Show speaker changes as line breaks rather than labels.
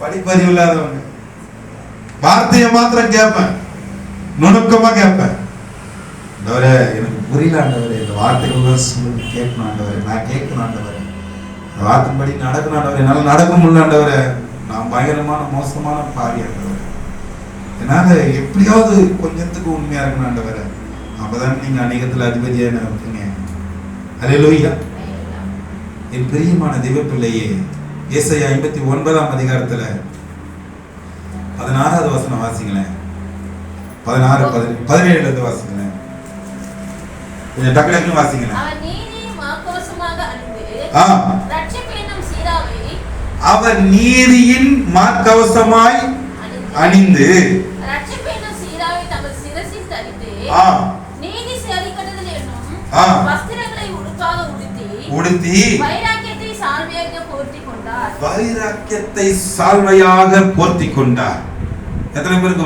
படிப்பறிவு இல்லாதவங்க வார்த்தையை மாத்திரம் கேட்பேன். நுணுக்கமா கேட்பேன். ஆண்டவரே எனக்கு புரியல ஆண்டவரே இந்த வார்த்தைகள் சொல்லி கேட்கணும் ஆண்டவரே. நான் கேட்கணும் ஆண்டவரே. இந்த வார்த்தைப்படி நடக்கணும் ஆண்டவரே. என்னால் நடக்க முடியல ஆண்டவரே. நான் பயங்கரமான மோசமான பாவி ஆண்டவரே. என்னால எப்படியாவது கொஞ்சத்துக்கு உண்மையா இருக்கணும் ஆண்டவரே. அப்பதான் நீங்க அநேகத்துல அதிபதியா என்ன வைப்பீங்க என் பிரியமான தெய்வ பிள்ளையே ஏசாயா ஐம்பத்தி ஒன்பதாம் அதிகாரத்துல பதினாறாவது வசனம் வாசிங்களேன். பதினாறு பதினேழு பதினேழுல இருந்து வாசிங்களேன். கொஞ்சம் டக்கு டக்குன்னு வாசிங்களேன். அவர் நீதியின் மார்க்கவசமாய் அணிந்து.
உடுத்தி வைராக்கியத்தை
வைராக்கியத்தை சால்வையாக போர்த்தி கொண்டார். எத்தனை பேருக்கு